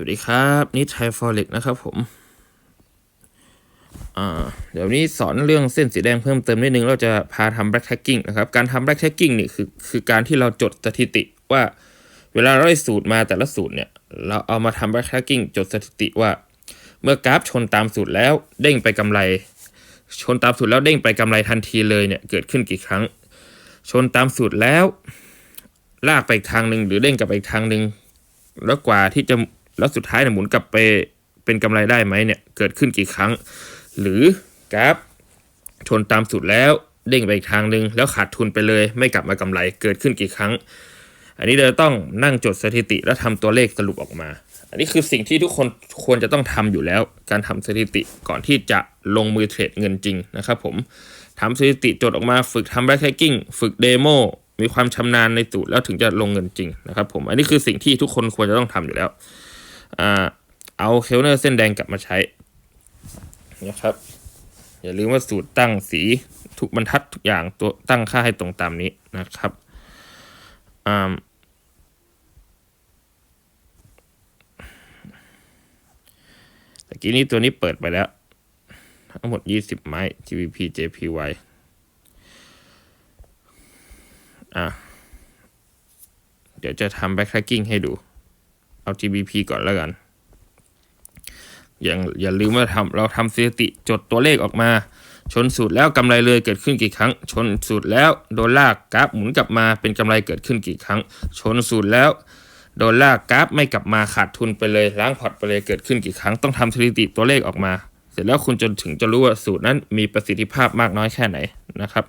วัสดีครับนี่ไทยฟอเร็กนะครับผมเดี๋ยวนี้สอนเรื่องเส้นสีแดงเพิ่มเติมนิดนึง เราจะพาทำ black tagging นะครับ การทำ black tagging นี่คือคือการที่เราจดสถิติว่าเวลาเราได้สูตรมาแต่ละสูตรเนี่ย เราเอามาทำ black tagging จดสถิติว่า เมื่อกราฟชนตามสูตรแล้วเด้งไปกำไร ชนตามสูตรแล้วเด้งไปกำไรทันทีเลยเนี่ยเกิดขึ้นกี่ครั้ง ชนตามสูตรแล้ว ลากไปทางหนึ่งหรือเด้งกลับไปทางหนึ่งแล้วกว่าที่จะ แล้วสุดท้ายเนี่ยหมุนกลับไปเป็นกำไรได้ไหมเนี่ยเกิดขึ้นกี่ครั้ง หรือกราฟชนตามสูตรแล้วเด้งไปอีกทางหนึ่งแล้วขาดทุนไปเลย ไม่กลับมากำไรเกิดขึ้นกี่ครั้ง อันนี้เราต้องนั่งจดสถิติแล้วทำตัวเลขสรุปออกมา อันนี้คือสิ่งที่ทุกคนควรจะต้องทำอยู่แล้ว การทำสถิติก่อนที่จะลงมือเทรดเงินจริงนะครับผมทำสถิติจดออกมาฝึกทำแบ็คแทกกิ้งฝึกเดโมมีความชำนาญในสูตรแล้วถึงจะลงเงินจริงนะครับผมอันนี้คือสิ่งที่ทุกคนควรจะต้องทำอยู่แล้ว เอาเคลเนอร์เส้นแดงกลับมาใช้นะครับ อย่าลืมว่าสูตรตั้งสีทุกบรรทัดทุกอย่างตัวตั้งค่าให้ตรงตามนี้นะครับอ่าตะกี้นี้ตัวนี้เปิดไปแล้ว ทั้งหมด 20 ไม้ GBP JPY อะ เดี๋ยวจะทำ backtracking ให้ดู เอา GBP ก่อนแล้วกัน อย่าอย่าลืมว่าทำเราทำสถิติจดตัวเลขออกมา ชนสูตรแล้วกำไรเลยเกิดขึ้นกี่ครั้ง ชนสูตรแล้วโดนลากกราฟหมุนกลับมาเป็นกำไรเกิดขึ้นกี่ครั้ง ชนสูตรแล้วโดนลากกราฟไม่กลับมาขาดทุนไปเลยล้างพอร์ตไปเลยเกิดขึ้นกี่ครั้งต้องทำสถิติตัวเลขออกมา เสร็จแล้วคุณจนถึงจะรู้ว่าสูตรนั้นมีประสิทธิภาพมากน้อยแค่ไหนนะครับ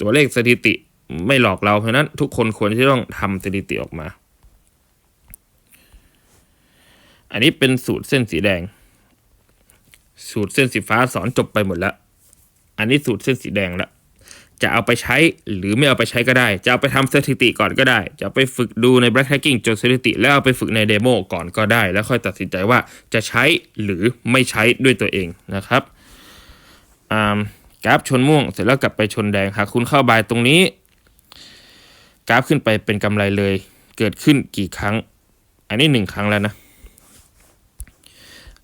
ตัวเลขสถิติไม่หลอกเราเพราะนั้นทุกคนควรที่ต้องทำสถิติออกมา อันนี้เป็นสูตรเส้นสีแดง สูตรเส้นสีฟ้าสอนจบไปหมดแล้ว อันนี้สูตรเส้นสีแดงแล้วจะเอาไปใช้หรือไม่เอาไปใช้ก็ได้ จะเอาไปทำสถิติก่อนก็ได้ จะไปฝึกดูใน black hacking จดสถิติ แล้วเอาไปฝึกในเดโมก่อนก็ได้ แล้วค่อยตัดสินใจว่าจะใช้หรือไม่ใช้ด้วยตัวเองนะครับกราฟชนม่วงเสร็จแล้วกลับไปชนแดงหากคุณเข้าบายตรงนี้ กราฟขึ้นไปเป็นกำไรเลย เกิดขึ้นกี่ครั้ง อันนี้หนึ่งครั้งแล้วนะ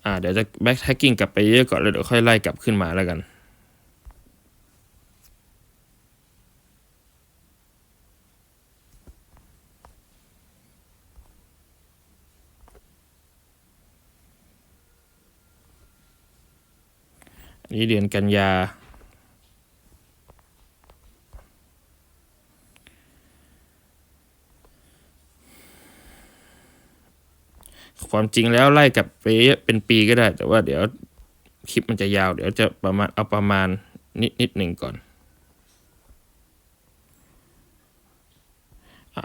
อ่าเดี๋ยวจะแบ็กแท็กกิ้งกลับไปเยอะก่อนแล้วเดี๋ยวค่อยไล่กลับขึ้นมาแล้วกันนี่เดือนกันยา ความจริงแล้วไล่กลับไปเป็นปีก็ได้ แต่ว่าเดี๋ยวคลิปมันจะยาว เดี๋ยวจะประมาณเอาประมาณนิดนิดหนึ่งก่อน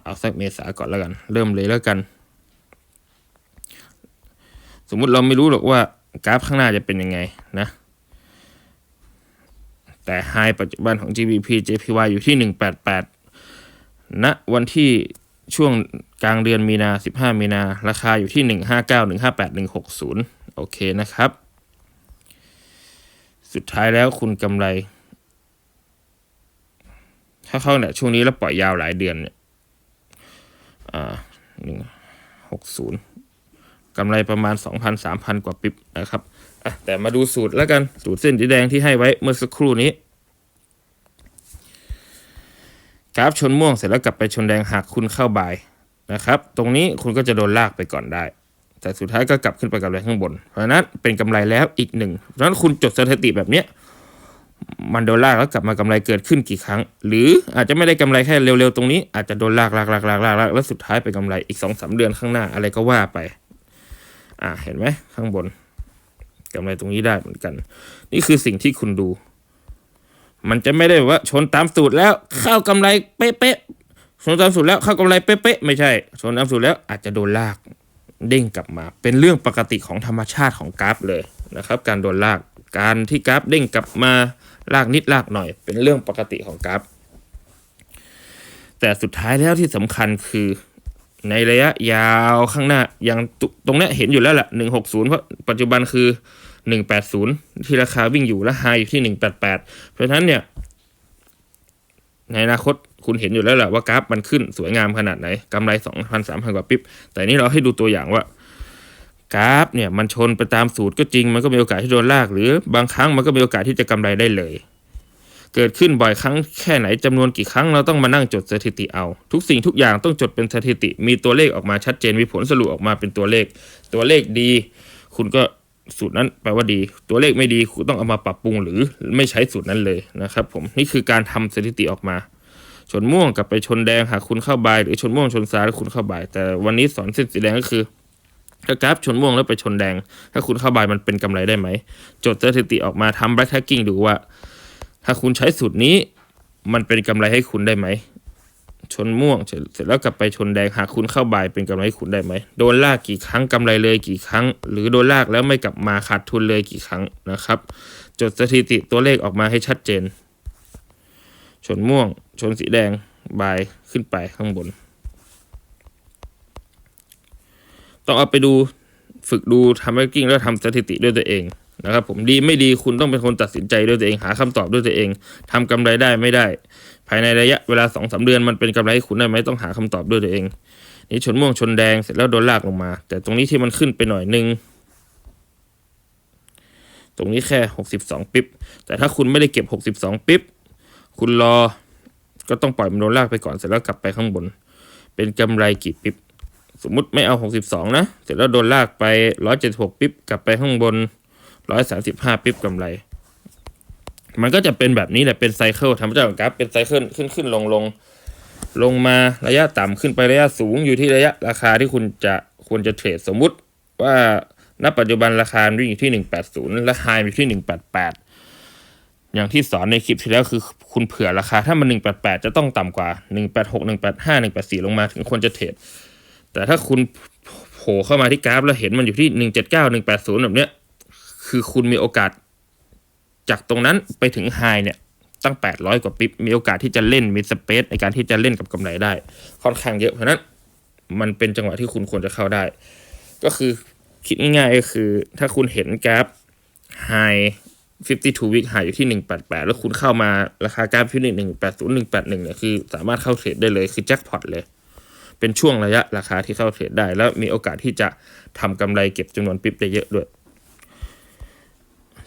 เอาสักเมษาก่อนแล้วกัน เริ่มเลยแล้วกัน สมมุติเราไม่รู้หรอกว่ากราฟข้างหน้าจะเป็นยังไงนะ แต่ไฮปัจจุบันของ GBP JPY อยู่ที่ 188ณวันที่ ช่วงกลางเดือนมีนา 15 มีนา ราคาอยู่ที่ 159 158 160 โอเคนะครับ สุดท้ายแล้วคุณกำไร ถ้าเข้าเนี่ยช่วงนี้แล้วปล่อยยาวหลายเดือนเนี่ยอ่า160กำไรประมาณ 2,000 3,000 กว่าปิ๊บนะครับอะแต่มาดูสูตรแล้วกัน สูตรเส้นสีแดงที่ให้ไว้เมื่อสักครู่นี้ กราฟชนม่วงเสร็จแล้วกลับไปชนแดงหากคุณเข้าบายนะครับ ตรงนี้คุณก็จะโดนลากไปก่อนได้ แต่สุดท้ายก็กลับขึ้นไปกับแรงข้างบน เพราะนั้นเป็นกำไรแล้วอีกหนึ่งเพราะนั้นคุณจดสถิติแบบเนี้ยมันโดนลากแล้วกลับมากำไรเกิดขึ้นกี่ครั้ง หรืออาจจะไม่ได้กำไรแค่เร็วๆตรงนี้อาจจะโดนลากลากลากลากลากลากแล้วสุดท้ายไปกำไรอีกสองสาเดือนข้างหน้าอะไรก็ว่าไป อ่าเห็นไหมข้างบนกำไรตรงนี้ได้เหมือนกัน นี่คือสิ่งที่คุณดู มันจะไม่ได้ว่าชนตามสูตรแล้วเข้ากำไรเป๊ะๆชนตามสูตรแล้วเข้ากำไรเป๊ะๆไม่ใช่ ชนตามสูตรแล้วอาจจะโดนลากเด้งกลับมา เป็นเรื่องปกติของธรรมชาติของกราฟเลยนะครับ การโดนลากการที่กราฟเด้งกลับมาลากนิดลากหน่อย เป็นเรื่องปกติของกราฟ แต่สุดท้ายแล้วที่สำคัญคือในระยะยาวข้างหน้าอย่างตรงนี้เห็นอยู่แล้วแหละหนึ่งหกศูนย์เพราะปัจจุบันคือ หนึ่งแปดศูนย์ที่ราคาวิ่งอยู่และไฮอยู่ที่หนึ่งแปดแปดเพราะฉะนั้นเนี่ย ในอนาคตคุณเห็นอยู่แล้วแหละว่ากราฟมันขึ้นสวยงามขนาดไหนกำไรสองพันสามพันกว่าปิ๊บ แต่นี่เราให้ดูตัวอย่างว่ากราฟเนี่ยมันชนไปตามสูตรก็จริง มันก็มีโอกาสที่โดนลาก หรือบางครั้งมันก็มีโอกาสที่จะกำไรได้เลยเกิดขึ้นบ่อยครั้งแค่ไหนจำนวนกี่ครั้งเราต้องมานั่งจดสถิติเอา ทุกสิ่งทุกอย่างต้องจดเป็นสถิติ มีตัวเลขออกมาชัดเจนมีผลสรุปออกมาเป็นตัวเลข ตัวเลขดี คุณก็ สูตรนั้นแปลว่าดี ตัวเลขไม่ดีคุณต้องเอามาปรับปรุงหรือไม่ใช้สูตรนั้นเลยนะครับผมนี่คือการทำสถิติออกมา ชนม่วงกลับไปชนแดงหากคุณเข้าบายหรือชนม่วงชนซ้ายแล้วคุณเข้าบาย แต่วันนี้สอนเส้นสีแดงก็คือถ้ากราฟชนม่วงแล้วไปชนแดง ถ้าคุณเข้าบายมันเป็นกำไรได้ไหมจดสถิติออกมาทำ back tracking ดูว่า ถ้าคุณใช้สูตรนี้ มันเป็นกำไรให้คุณได้ไหม ชนม่วงเสร็จเสร็จแล้วกลับไปชนแดงหากคุณเข้าบ่ายเป็นกำไรคุณได้ไหมโดนลากกี่ครั้งกำไรเลยกี่ครั้ง หรือโดนลากแล้วไม่กลับมาขาดทุนเลยกี่ครั้งนะครับ จดสถิติตัวเลขออกมาให้ชัดเจน ชนม่วง ชนสีแดงบ่ายขึ้นไปข้างบน ต้องเอาไปดูฝึกดูทำแบงกิ้งแล้วทำสถิติด้วยตัวเอง นะครับผมดีไม่ดีคุณต้องเป็นคนตัดสินใจด้วยตัวเองหาคำตอบด้วยตัวเองทำกำไรได้ไม่ได้ ภายในระยะเวลาสองสาเดือนมันเป็นกำไรให้คุณได้ไหมต้องหาคำตอบด้วยตัวเอง นี่ชนม่วงชนแดงเสร็จแล้วโดนลากลงมา แต่ตรงนี้ที่มันขึ้นไปหน่อยนึงตรงนี้แค่หกสิบสองปิ๊บ แต่ถ้าคุณไม่ได้เก็บหกสิบสองปิ๊บ คุณรอ ก็ต้องปล่อยมันโดนลากไปก่อน เสร็จแล้วกลับไปข้างบน เป็นกำไรกี่ปิ๊บ สมมุติไม่เอา 62 นะ เสร็จแล้วโดนลากไป 176 ปิ๊บ กลับไปข้างบน 135ปิ๊บกำไร มันก็จะเป็นแบบนี้แหละเป็นไซเคิลธรรมชาติของกราฟเป็นไซเคิลขึ้นขึ้นลงลงลงมาระยะต่ำขึ้นไประยะสูงอยู่ที่ระยะราคาที่คุณจะควรจะเทรดสมมุติว่าณปัจจุบันราคาวิ่งอยู่ที่ 180 และไฮอยู่ที่ 188 อย่างที่สอนในคลิปที่แล้วคือคุณเผื่อราคาถ้ามัน 188 จะต้องต่ำกว่า 186 185 184 ลงมาถึงควรจะเทรดแต่ถ้าคุณโผล่เข้ามาที่กราฟแล้วเห็นมันอยู่ที่ 179 180 แบบเนี้ย คือคุณมีโอกาส จากตรงนั้นไปถึงไฮเนี่ยตั้ง 800 กว่าปิ๊บมีโอกาสที่จะเล่นมีสเปซในการที่จะเล่นกับกำไรได้ ค่อนข้างเยอะเพราะนั้นมันเป็นจังหวะที่คุณควรจะเข้าได้ ก็คือคิดง่ายๆก็คือถ้าคุณเห็นกราฟไฮ52 week หายอยู่ที่ 188 แล้วคุณเข้ามาราคากราฟที่180 181เนี่ยคือสามารถเข้าเทรดได้เลยคือแจ็คพอตเลย เป็นช่วงระยะราคาที่เข้าเทรดได้ แล้วมีโอกาสที่จะทำกำไรเก็บจำนวนปิ๊บได้เยอะด้วย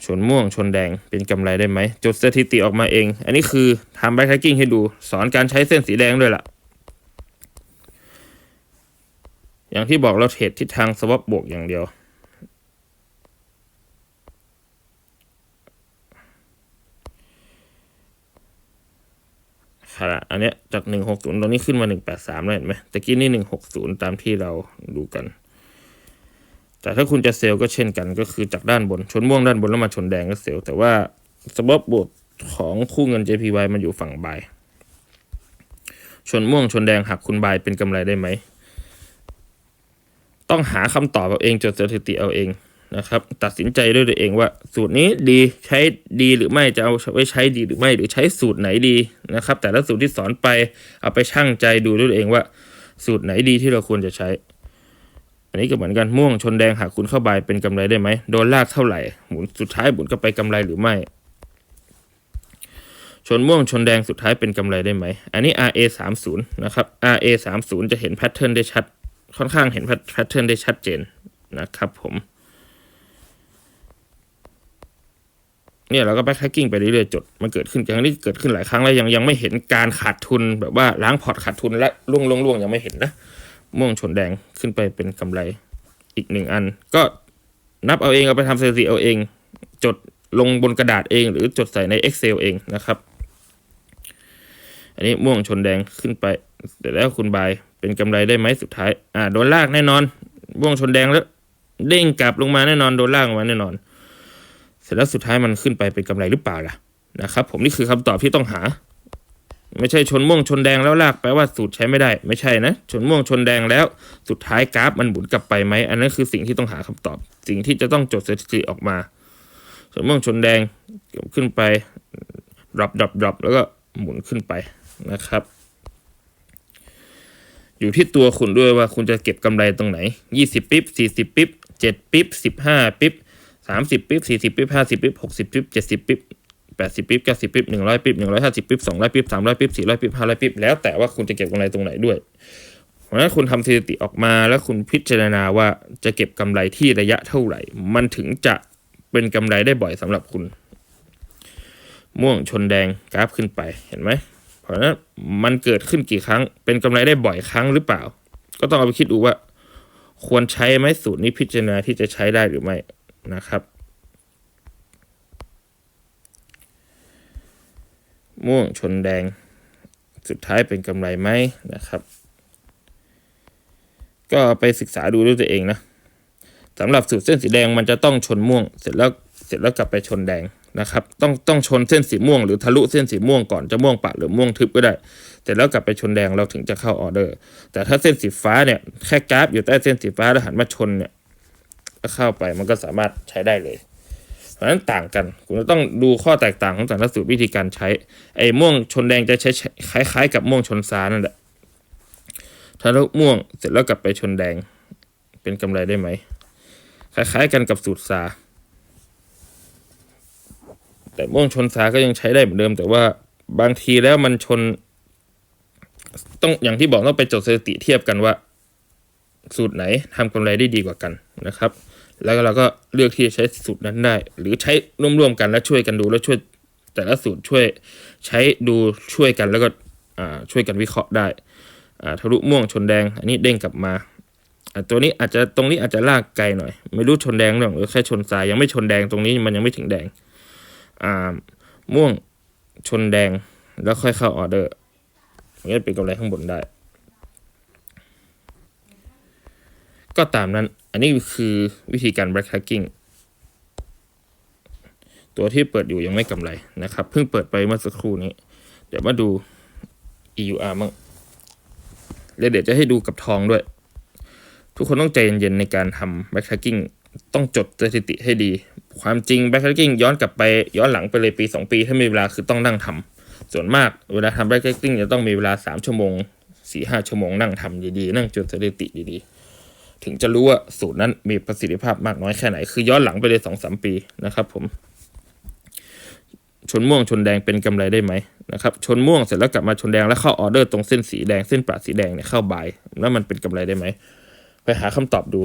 ชนม่วงชนแดงเป็นกำไรได้ไหมจดสถิติออกมาเอง อันนี้คือทำแบ็คแทกิ้งให้ดู สอนการใช้เส้นสีแดงด้วยล่ะ อย่างที่บอกเราเทรดทิศทางสวอปบวกอย่างเดียวขณะอันเนี้ยจากหนึ่งหกศูนย์ตรงนี้ขึ้นมาหนึ่งแปดสามแล้วเห็นไหมตะกี้นี่หนึ่งหกศูนย์ตามที่เราดูกัน แต่ถ้าคุณจะเซลล์ก็เช่นกันก็คือจากด้านบน ชนม่วงด้านบนแล้วมาชนแดงก็เซลล์แต่ว่าสบอบบวกของคู่เงิน JPY มันอยู่ฝั่งบายชนม่วงชนแดงหักคุณบายเป็นกำไรได้ไหม ต้องหาคำตอบเอาเองจดสถิติเอาเองนะครับ ตัดสินใจด้วยตัวเองว่า สูตรนี้ดีใช้ดีหรือไม่จะเอาไว้ใช้ดีหรือไม่หรือใช้สูตรไหนดีนะครับ แต่ละสูตรที่สอนไปเอาไปชั่งใจดูด้วยตัวเองว่า สูตรไหนดีที่เราควรจะใช้ นนี้ก็เหมือนกันม่วงชนแดงหากคุณเข้าบายเป็นกำไรได้ไหมโดนลากเท่าไหร่หมุนสุดท้ายหมุนก็ไปกำไรหรือไม่ ชนม่วงชนแดงสุดท้ายเป็นกำไรได้ไหม อันนี้ RA 3 0นะครับ RA 3 0จะเห็นแพทเทิร์นได้ชัด ค่อนข้างเห็นแพทเทิร์นได้ชัดเจนนะครับผมเนี่ยเราก็แบ็คแฮกกิ้งไปเรื่อยๆจดมันเกิดขึ้นครั้งนี้เกิดขึ้นหลายครั้งแล้วยังยังไม่เห็นการขาดทุนแบบว่าล้างพอร์ตขาดทุนและล่วงล่วงล่วงยังไม่เห็นนะ ม่วงชนแดงขึ้นไปเป็นกำไรอีกหนึ่งอัน ก็นับเอาเองเอาไปทำสถิติเอาเอง จดลงบนกระดาษเอง หรือจดใส่ใน Excel เองนะครับ อันนี้ม่วงชนแดงขึ้นไปเสร็จแล้วคุณบายเป็นกำไรได้ไหมสุดท้ายอ่าโดนลากแน่นอนม่วงชนแดงแล้ว เด้งกลับลงมาแน่นอนโดนลากลงมาแน่นอน เสร็จแล้วสุดท้ายมันขึ้นไปเป็นกำไรหรือเปล่าล่ะนะครับ ผมนี่คือคำตอบที่ต้องหา ไม่ใช่ชนม่วงชนแดงแล้วลากแปลว่าสูตรใช้ไม่ได้ ไม่ใช่นะ ชนม่วงชนแดงแล้ว สุดท้ายกราฟมันหมุนกลับไปไหม อันนั้นคือสิ่งที่ต้องหาคำตอบ สิ่งที่จะต้องจดสถิติออกมา ชนม่วงชนแดงขึ้นไปดรอปดรอปดรอปแล้วก็หมุนขึ้นไปนะครับ อยู่ที่ตัวคุณด้วยว่าคุณจะเก็บกำไรตรงไหนยี่สิบปิ๊บสี่สิบปิ๊บเจ็ดปิ๊บสิบห้าปิ๊บสามสิบปิ๊บสี่สิบปิ๊บห้าสิบปิ๊บหกสิบปิ๊บเจ็ดสิบปิ๊บ แปดสิบปิ๊บเก้าสิบปิ๊บหนึ่งร้อยปิ๊บหนึ่งร้อยห้าสิบปิ๊บสองร้อยปิ๊บสามร้อยปิ๊บสี่ร้อยปิ๊บห้าร้อยปิ๊บ แล้วแต่ว่าคุณจะเก็บกำไรตรงไหนด้วย เพราะฉะนั้นคุณทำสถิติออกมาแล้วคุณพิจารณาว่าจะเก็บกำไรที่ระยะเท่าไหร่ มันถึงจะเป็นกำไรได้บ่อยสำหรับคุณ ม่วงชนแดงกราฟขึ้นไปเห็นไหม เพราะฉะนั้นมันเกิดขึ้นกี่ครั้ง เป็นกำไรได้บ่อยครั้งหรือเปล่า ก็ต้องเอาไปคิดดูว่า ควรใช้ไหมสูตรนี้พิจารณาที่จะใช้ได้หรือไม่นะครับ ม่วงชนแดง สุดท้ายเป็นกำไรไหมนะครับ ก็ไปศึกษาดูด้วยตัวเองนะสำหรับสูตรเส้นสีแดงมันจะต้องชนม่วง เสร็จแล้วเสร็จแล้วกลับไปชนแดงนะครับ ต้องต้องชนเส้นสีม่วงหรือทะลุเส้นสีม่วงก่อนจะม่วงปะหรือม่วงทึบก็ได้ เสร็จแล้วกลับไปชนแดงเราถึงจะเข้าออเดอร์ แต่ถ้าเส้นสีฟ้าเนี่ยแค่กราฟอยู่ใต้เส้นสีฟ้าแล้วหันมาชนเนี่ยก็เข้าไปมันก็สามารถใช้ได้เลย เพราะฉะนั้นต่างกัน คุณจะต้องดูข้อแตกต่างของแต่ละสูตรวิธีการใช้ ไอ้ม่วงชนแดงจะใช้คล้าย ๆ กับม่วงชนซ้านั่นแหละ ถ้าล้วม่วงเสร็จแล้วกลับไปชนแดง เป็นกำไรได้ไหม คล้าย ๆ กันกับสูตรซาแต่ม่วงชนซาก็ยังใช้ได้เหมือนเดิม แต่ว่าบางทีแล้วมันชน ต้องอย่างที่บอกต้องไปจดสถิติเทียบกันว่า สูตรไหนทำกำไรได้ดีกว่ากันนะครับ แล้วเราก็เลือกที่จะใช้สูตรนั้นได้ หรือใช้ร่วมๆกันแล้วช่วยกันดูแล้วช่วยแต่ละสูตรช่วยใช้ดูช่วยกันแล้วก็ช่วยกันวิเคราะห์ได้ทะลุม่วงชนแดง อันนี้เด้งกลับมาตัวนี้อาจจะตรงนี้อาจจะลากไกลหน่อย ไม่รู้ชนแดงหรือแค่ชนทรายยังไม่ชนแดงตรงนี้มันยังไม่ถึงแดงม่วงชนแดงแล้วค่อยเข้าออเดอร์อย่างนี้เป็นกำไรข้างบนได้ ก็ตามนั้น อันนี้คือวิธีการ black hacking ตัวที่เปิดอยู่ยังไม่กำไรนะครับ เพิ่งเปิดไปเมื่อสักครู่นี้ เดี๋ยวมาดู EUR มั่งแล้วเดี๋ยวจะให้ดูกับทองด้วย ทุกคนต้องใจเย็นๆในการทำ black hacking ต้องจดสถิติให้ดี ความจริง black hacking ย้อนกลับไปย้อนหลังไปเลยปี 2 ปี ถ้ามีเวลาคือต้องนั่งทำส่วนมากเวลาทำ black hacking จะต้องมีเวลา 3 ชั่วโมง4-5 ชั่วโมงนั่งทำดีๆ นั่งจดสถิติดีๆ ถึงจะรู้ว่าสูตรนั้นมีประสิทธิภาพมากน้อยแค่ไหน คือย้อนหลังไปเลยสองสามปีนะครับ ผม ชนม่วงชนแดงเป็นกำไรได้ไหมนะครับ ชนม่วงเสร็จแล้วกลับมาชนแดงแล้วเข้าออเดอร์ตรงเส้นสีแดงเส้นปราสีแดงเนี่ยเข้าบายแล้วมันเป็นกำไรได้ไหมไปหาคำตอบดู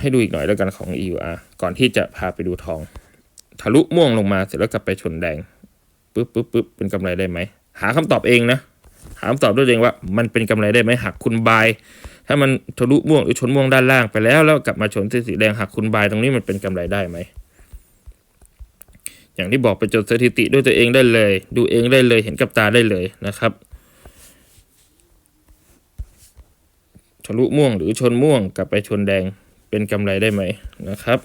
ให้ดูอีกหน่อยแล้วกันของ EUR ก่อนที่จะพาไปดูทอง ทะลุม่วงลงมาเสร็จแล้วกลับไปชนแดงปึ๊บปึ๊บปึ๊บเป็นกำไรได้ไหม หาคำตอบเองนะ หาคำตอบด้วยเองว่า มันเป็นกำไรได้ไหมหากคุณบาย ถ้ามันทะลุม่วงหรือชนม่วงด้านล่างไปแล้ว แล้วกลับมาชนเส้นสีแดงหากคุณบายตรงนี้มันเป็นกำไรได้ไหมอย่างที่บอกไปจดสถิติด้วยตัวเองได้เลย ดูเองได้เลยเห็นกับตาได้เลยนะครับทะลุม่วงหรือชนม่วงกลับไปชนแดงเป็นกำไรได้ไหมนะครับ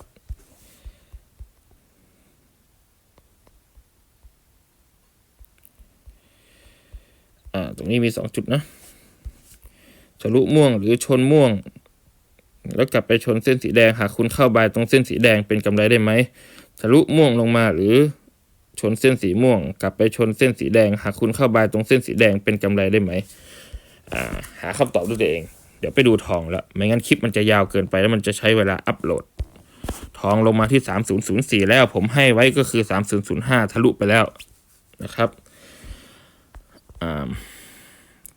อ่าตรงนี้มีสองจุดนะทะลุม่วงหรือชนม่วง แล้วกลับไปชนเส้นสีแดงหากคุณเข้าบายตรงเส้นสีแดงเป็นกำไรได้ไหมทะลุม่วงลงมาหรือชนเส้นสีม่วง กลับไปชนเส้นสีแดง หากคุณเข้าบายตรงเส้นสีแดงเป็นกำไรได้ไหมอ่าหาคำตอบด้วยตัวเอง เดี๋ยวไปดูทองแล้วไม่งั้นคลิปมันจะยาวเกินไปแล้วมันจะใช้เวลาอัปโหลด ทองลงมาที่ 3004 แล้วผมให้ไว้ก็คือ 3005 ทะลุไปแล้วนะครับ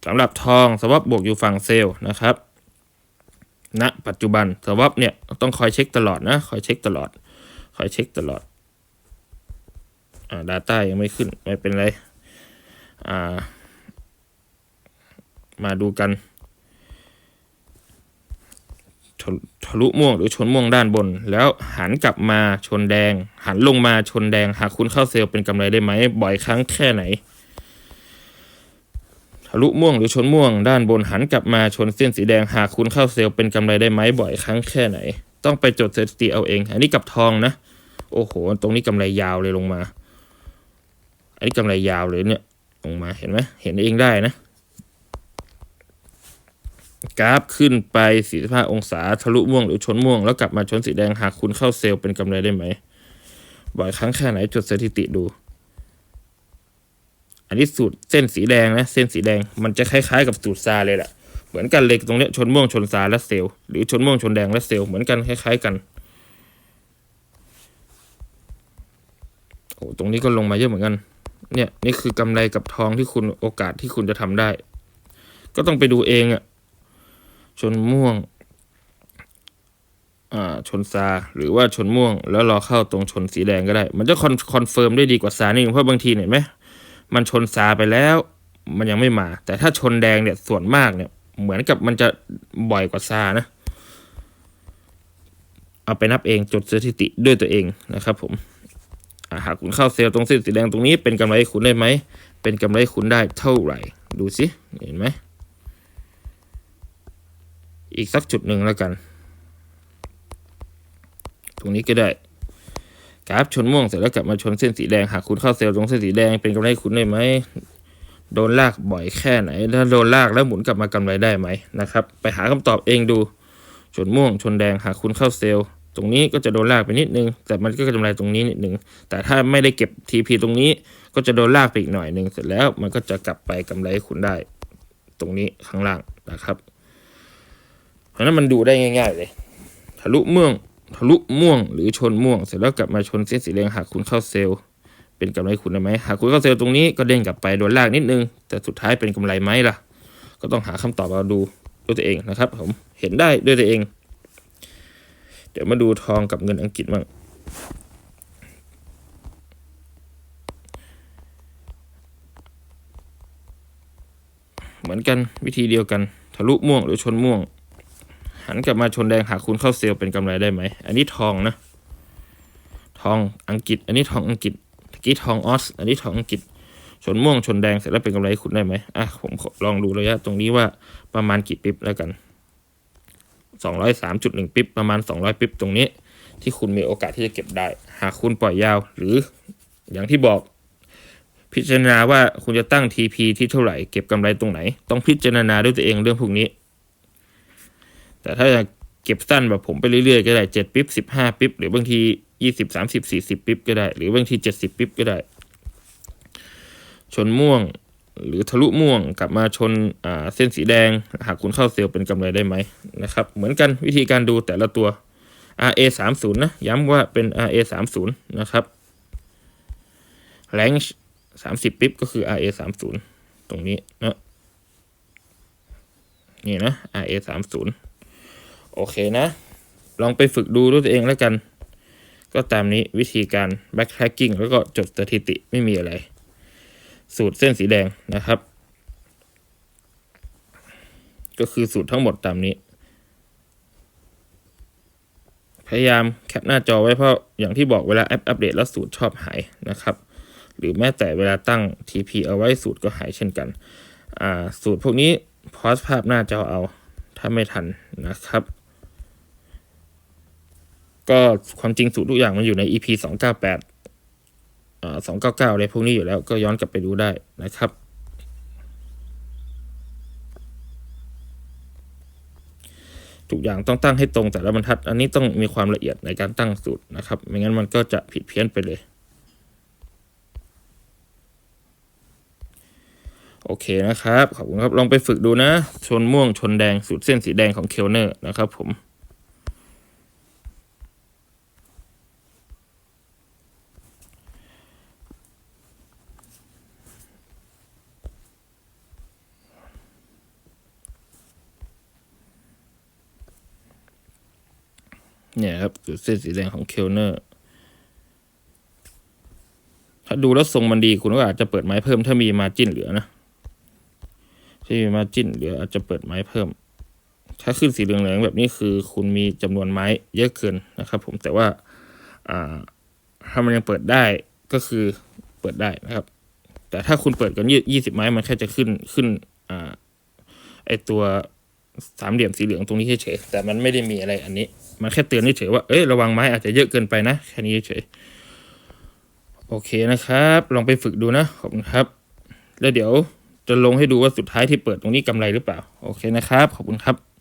สำหรับทองสวับบวกอยู่ฝั่งเซลล์นะครับณนะปัจจุบันสวับเนี่ยต้องคอยเช็คตลอดนะคอยเช็คตลอด คอยเช็คตลอดอ่า Data ยังไม่ขึ้นไม่เป็นไรอ่ามาดูกันทะทะลุม่วงหรือชนม่วงด้านบน แล้วหันกลับมาชนแดง หันลงมาชนแดง หากคุณเข้าเซลล์เป็นกำไรได้ไหม บ่อยครั้งแค่ไหน ลุม่วงหรือชนม่วง ด้านบนหันกลับมาชนเส้นสีแดงหากคุณเข้าเซลล์เป็นกำไรได้ไหมบ่อยครั้งแค่ไหน ต้องไปจดสถิติเอาเอง อันนี้กับทองนะ โอ้โห ตรงนี้กำไรยาวเลยลงมา อันนี้กำไรยาวเลยเนี่ยลงมาเห็นไหมเห็นเองได้นะกราฟขึ้นไป 45 องศาทะลุม่วงหรือชนม่วง แล้วกลับมาชนสีแดงหากคุณเข้าเซลล์เป็นกำไรได้ไหม บ่อยครั้งแค่ไหนจดสถิติดู นนี้สูตรเส้นสีแดงนะเส้นสีแดงมันจะคล้ายๆกับสูตรซาเลยแหละเหมือนกันเลยตรงเนี้ยชนม่วงชนซาและเซลล์หรือชนม่วงชนแดงและเซลล์เหมือนกันคล้าย ๆกันโอ้ตรงนี้ก็ลงมาเยอะเหมือนกัน เนี่ยนี่คือกำไรกับทองที่คุณโอกาสที่คุณจะทำได้ ก็ต้องไปดูเองอะชนม่วงอ่าชนซาหรือว่าชนม่วง แล้วรอเข้าตรงชนสีแดงก็ได้ มันจะคอนคอนเฟิร์มได้ดีกว่าซานี่เพราะบางทีเห็นไหม มันชนซาไปแล้ว มันยังไม่มา แต่ถ้าชนแดงเนี่ยส่วนมากเนี่ย เหมือนกับมันจะบ่อยกว่าซานะเอาไปนับเองจดสถิติด้วยตัวเองนะครับผมหากคุณเข้าเซลล์ตรงเส้นสีแดงตรงนี้เป็นกำไรคุณได้ไหม เป็นกำไรคุณได้เท่าไหร่ ดูสิ เห็นไหม อีกสักจุดหนึ่งแล้วกัน ตรงนี้ก็ได้ กราฟชนม่วงเสร็จแล้วกลับมาชนเส้นสีแดงหากคุณเข้าเซลล์ตรงเส้นสีแดงเป็นกำไรคุณได้ไหมโดนลากบ่อยแค่ไหน ถ้าโดนลากแล้วหมุนกลับมากำไรได้ไหมนะครับ ไปหาคำตอบเองดู ชนม่วงชนแดงหากคุณเข้าเซลล์ตรงนี้ก็จะโดนลากไปนิดนึง แต่มันก็กำไรตรงนี้นิดนึง แต่ถ้าไม่ได้เก็บ TP ตรงนี้ก็จะโดนลากไปอีกหน่อยหนึ่งเสร็จแล้วมันก็จะกลับไปกำไรคุณได้ ตรงนี้ข้างล่างนะครับ เพราะฉะนั้นมันดูได้ง่าย ๆ เลย ทะลุม่วง ทะลุม่วงหรือชนม่วง เสร็จแล้วกลับมาชนเส้นสีแดงหากคุณเข้าเซลล์เป็นกำไรคุณได้ไหมหากคุณเข้าเซลล์ตรงนี้ก็เด้งกลับไปโดนลากนิดนึง แต่สุดท้ายเป็นกำไรไหมล่ะ ก็ต้องหาคำตอบมาดูด้วยตัวเองนะครับ ผมเห็นได้ด้วยตัวเอง เดี๋ยวมาดูทองกับเงินอังกฤษบ้างเหมือนกันวิธีเดียวกัน ทะลุม่วงหรือชนม่วง หันกลับมาชนแดงหากคุณเข้าเซลล์เป็นกำไรได้ไหม อันนี้ทองนะ ทองอังกฤษ อันนี้ทองอังกฤษตะกี้ทองออส อันนี้ทองอังกฤษ ชนม่วงชนแดงเสร็จแล้วเป็นกำไรคุณได้ไหมอะผมลองดูระยะตรงนี้ว่าประมาณกี่ปิ๊บแล้วกันสองร้อยสามจุดหนึ่งปิ๊บประมาณสองร้อยปิ๊บตรงนี้ ที่คุณมีโอกาสที่จะเก็บได้ หากคุณปล่อยยาว หรืออย่างที่บอก พิจารณาว่าคุณจะตั้ง TP ที่เท่าไหร่เก็บกำไรตรงไหน ต้องพิจารณาด้วยตัวเองเรื่องพวกนี้ แต่ถ้าอยากเก็บสั้นแบบผมไปเรื่อยๆก็ได้เจ็ดปิ๊บสิบห้าปิ๊บหรือบางทียี่สิบสามสิบสี่สิบปิ๊บก็ได้ หรือบางทีเจ็ดสิบปิ๊บก็ได้ ชนม่วงหรือทะลุม่วงกลับมาชนอ่าเส้นสีแดง หากคุณเข้าเซลล์เป็นกำไรได้ไหมนะครับ เหมือนกันวิธีการดูแต่ละตัว RA 3 0นะ ย้ำว่าเป็น RA 3 0นะครับ range 30 ปิ๊บก็คือ RA 3 0ตรงนี้นะนี่นะ RA 3 0 โอเคนะ ลองไปฝึกดูด้วยตัวเองแล้วกัน ก็ตามนี้วิธีการ backtracking แล้วก็จดสถิติไม่มีอะไร สูตรเส้นสีแดงนะครับ ก็คือสูตรทั้งหมดตามนี้ พยายามแคปหน้าจอไว้เพราะอย่างที่บอกเวลาแอปอัปเดตแล้วสูตรชอบหายนะครับหรือแม้แต่เวลาตั้ง TP เอาไว้สูตรก็หายเช่นกันอ่าสูตรพวกนี้พอสภาพหน้าจอเอา ถ้าไม่ทันนะครับ ก็ความจริงสูตรทุกอย่างมันอยู่ใน EP 298อ่า299อะไรพวกนี้อยู่แล้วก็ย้อนกลับไปดูได้นะครับ ทุกอย่างต้องตั้งให้ตรงแต่ละบรรทัด อันนี้ต้องมีความละเอียดในการตั้งสูตรนะครับ ไม่งั้นมันก็จะผิดเพี้ยนไปเลย โอเคนะครับ ขอบคุณครับ ลองไปฝึกดูนะ ชนม่วงชนแดงสูตรเส้นสีแดงของเคลเนอร์นะครับผม เนี่ยครับสูตรเส้นสีแดงของเคลเนอร์ ถ้าดูแล้วทรงมันดีคุณก็อาจจะเปิดไม้เพิ่มถ้ามีมาจิ้นเหลือนะที่มีมาจิ้นเหลืออาจจะเปิดไม้เพิ่ม ถ้าขึ้นสีเหลืองๆแบบนี้คือคุณมีจำนวนไม้เยอะเกินนะครับ ผมแต่ว่าอ่าถ้ามันยังเปิดได้ก็คือเปิดได้นะครับ แต่ถ้าคุณเปิดกันยี่สิบไม้มันแค่จะขึ้นขึ้นอ่าไอตัวสามเหลี่ยมสีเหลืองตรงนี้เฉยๆแต่มันไม่ได้มีอะไรอันนี้ มันแค่เตือนเฉยๆว่า เอ้ย ระวังไม้อาจจะเยอะเกินไปนะ แค่นี้เฉยๆโอเคนะครับ ลองไปฝึกดูนะ ขอบคุณครับ แล้วเดี๋ยวจะลงให้ดูว่าสุดท้ายที่เปิดตรงนี้กำไรหรือเปล่า โอเคนะครับ ขอบคุณครับ